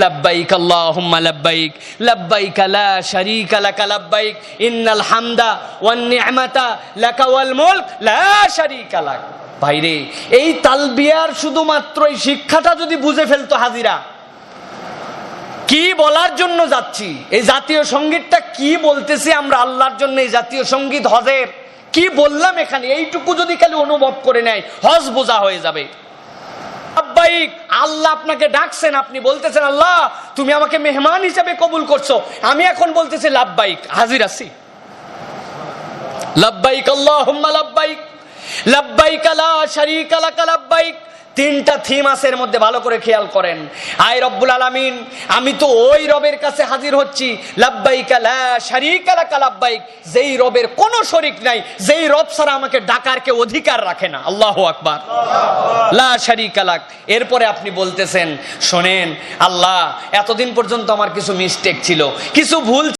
লাব্বাইক আল্লাহুম্মা লাব্বাইক লাব্বাইক লা শারীকা লাকা লাব্বাইক, ইন্নাল হামদা ওয়ান নি'মাতা লাকা ওয়াল লা শারীকা লাক। ভাইরে, এই তালবিয়ার শুধুমাত্র শিক্ষাটা যদি বুঝে ফেলতো হাজিরা, কি বলার জন্য যাচ্ছি? এই জাতীয় সঙ্গীতটা কি বলতেছি আমরা আল্লাহর জন্য? এই জাতীয় সংগীত হজের। কি বললাম এখানে? এইটুকু যদি খালি অনুভব করে নেয়, হজ বোঝা হয়ে যাবে। লাব্বাইক আল্লাহ আপনাকে ডাকছেন, আপনি বলতেছেন, আল্লাহ, তুমি আমাকে মেহমান হিসাবে কবুল করছ। আমি এখন বলতেছি, লাব্বাইক, হাজির আছি। লাব্বাইক আল্লাহ লাভবাইক লাভবাইক আলা শারীকা লাক, লাব্বাইক। তিনটা থিম আছে এর মধ্যে ভালো করে খেয়াল করেন। আয় রব্বুল আলামিন, আমি তো ওই রবের কাছে হাজির হচ্ছি। যেই রবের কোনো শরিক নাই, যেই রব ছাড়া আমাকে ডাকার কে অধিকার রাখে না। আল্লাহু আকবার। লা শারীকা লাক। এরপরে আপনি বলতেছেন, শোনেন, আল্লাহ, এতদিন পর্যন্ত আমার কিছু মিস্টেক ছিল। কিছু ভুল